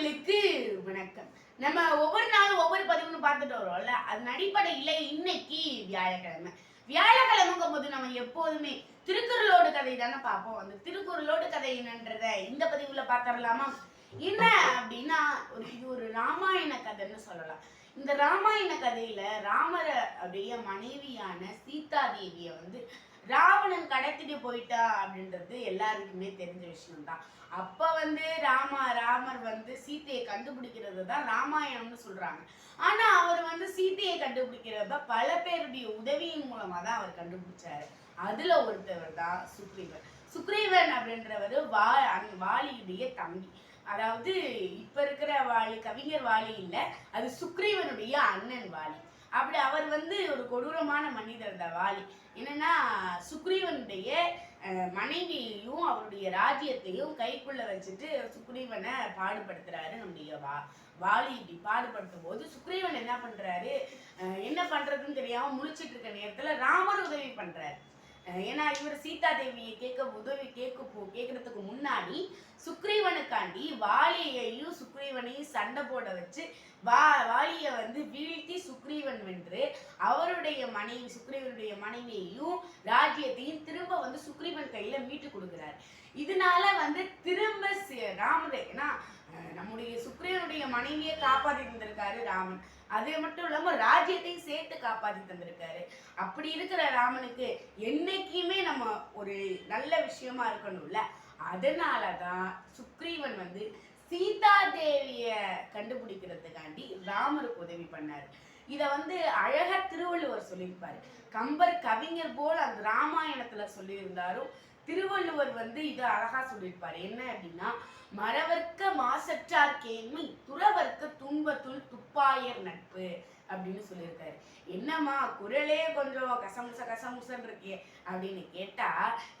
நேயர்களுக்கு வணக்கம். நம்ம ஒவ்வொரு நாளும் ஒவ்வொரு பதிவுன்னு பார்த்துட்டு வரோம்ல அதன் அடிப்படையில் இன்னைக்கு வியாழக்கிழமை. வியாழக்கிழமைங்கும் போது நம்ம எப்போதுமே திருக்குறளோடு கதை தானே பார்ப்போம். அந்த திருக்குறளோடு கதை என்னன்றத இந்த பதிவுல பார்த்துடலாமா? என்ன அப்படின்னா ஒரு இது ஒரு ராமாயண கதைன்னு சொல்லலாம். இந்த ராமாயண கதையில ராமர அப்படியே மனைவியான சீதா தேவியை வந்து கடத்திட்டு போயிட்டா அப்படின்றது எல்லாருக்குமே தெரிஞ்ச விஷயம்தான். அப்ப வந்து ராமா ராமர் வந்து சீத்தையை கண்டுபிடிக்கிறது தான் ராமாயணம்னு சொல்றாங்க. ஆனா அவர் வந்து சீத்தையை கண்டுபிடிக்கிறத பல பேருடைய உதவியின் மூலமா தான் அவர் கண்டுபிடிச்சாரு. அதுல ஒருத்தவர் தான் சுக்ரீவன். சுக்ரீவன் அப்படின்றவர் வா அந் வாலியுடைய தம்பி. அதாவது இப்ப இருக்கிற வாலி கவிஞர் வாலி இல்ல அது சுக்ரீவனுடைய அண்ணன் வாலி. அப்படி அவர் வந்து ஒரு கொடூரமான மனிதர் தான் வாலி. என்னன்னா சுக்ரீவனுடைய மனைவியையும் அவருடைய ராஜ்யத்தையும் கைக்குள்ள வச்சுட்டு சுக்ரீவனை பாடுபடுத்துறாரு நம்முடைய வா வாலி. இப்படி பாடுபடுத்தும் போது சுக்ரீவன் என்ன பண்றாரு? என்ன பண்றதுன்னு தெரியாம முழிச்சிட்டு இருக்க நேரத்துல ராமர் உதவி பண்றாரு. ஏன்னா இவர் சீதா தேவியை கேட்க உதவி கேட்க போ கேட்கறதுக்கு முன்னாடி சுக்ரீவனுக்காண்டி வாலியையும் சுக்ரீவனையும் சண்டை போட வச்சு வா வாலியை வந்து வீழ்த்தி என்று அவருடைய மனைவி சுக்ரீவனுடைய மனைவியையும் ராஜ்யத்தையும் திரும்ப வந்து சுக்ரீவன் கையில மீட்டு கொடுக்குறாரு. இதனால வந்து திரும்ப சி- ஏன்னா நம்முடைய சுக்ரீவனுடைய மனைவியை காப்பாத்தி தந்திருக்காரு ராமன். அது மட்டும் இல்லாம ராஜ்யத்தையும் சேர்த்து காப்பாத்தி தந்திருக்காரு. அப்படி இருக்கிற ராமனுக்கு என்னைக்குமே நம்ம ஒரு நல்ல விஷயமா இருக்கணும்ல. அதனாலதான் சுக்ரீவன் வந்து சீதா தேவிய கண்டுபிடிக்கிறதுக்காண்டி ராமருக்கு உதவி பண்ணாரு. இத வந்து அழகா திருவள்ளுவர் சொல்லியிருப்பாரு. கம்பர் கவிஞர் போல் அந்த ராமாயணத்துல சொல்லியிருந்தாரும் திருவள்ளுவர் வந்து இதை அழகா சொல்லியிருப்பாரு. என்ன அப்படின்னா மரவர்க்க மாசற்றார் கேள்வி துறவர்க்க துன்பத்துள் துப்பாயர் நட்பு அப்படின்னு சொல்லியிருக்காரு. என்னம்மா குரலே கொஞ்சம் கசமுச கசமுசன் இருக்கே அப்படின்னு கேட்டா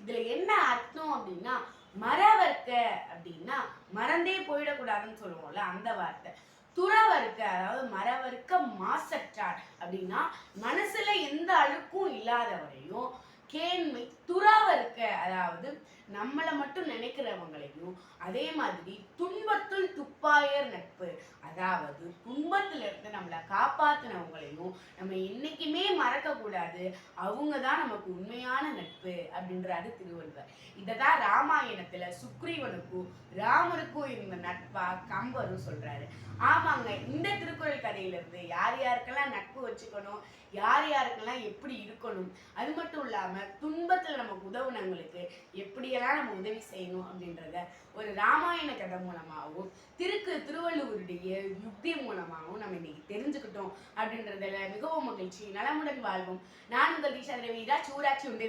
இதுல என்ன அர்த்தம் அப்படின்னா மரவர்க்க அப்படின்னா மறந்தே போயிடக்கூடாதுன்னு சொல்லுவோம்ல அந்த வார்த்தை. துறவறுக்க அதாவது மறவர்க்க மாசற்றார் அப்படின்னா மனசுல எந்த அழுக்கும் இல்லாதவரையும் கேண்மை துறவர்க்க அதாவது நம்மளை மட்டும் நினைக்கிறவங்களையும் அதே மாதிரி துன்பத்துள் துப்பாயர் நட்பு அதாவது துன்பத்துல இருந்து நம்மளை காப்பாத்தினவங்களையும் நம்ம என்னைக்குமே மறக்க கூடாது அவங்க தான் நமக்கு உண்மையான நட்பு அப்படின்றாரு திருவள்ளுவர். இததான் ராமாயணத்துல சுக்ரீவனுக்கும் ராமருக்கும் இருந்த நட்பா கம்பரும் சொல்றாரு. ஆமாங்க இந்த திருக்குறள் கதையில இருந்து யார் யாருக்கெல்லாம் நட்பு வச்சுக்கணும் யார் யாருக்கெல்லாம் எப்படி இருக்கணும் அது மட்டும் இல்லாம துன்பத்துல நமக்கு உதவுனவங்களுக்கு எப்படியெல்லாம் நம்ம உதவி செய்யணும் அப்படின்றத ஒரு ராமாயண கதை மூலமாகவும் திருக்கு திருவள்ளுவருடைய யுக்தி மூலமாகவும் நம்ம இன்னைக்கு தெரிஞ்சுக்கிட்டோம் அப்படின்றதுல மிகவும் மகிழ்ச்சி. நலமுடன் வாழ்வோம். நான் உங்கள் தீஷா ரவிதா சூராட்சி ஒன்றிய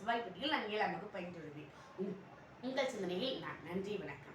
சிவாய்ப்பட்டியில் நான் ஏழாம் வகுப்பு பயின்றுள்ளேன் உங்கள் சிந்தனையில் நான் நன்றி வணக்கம்.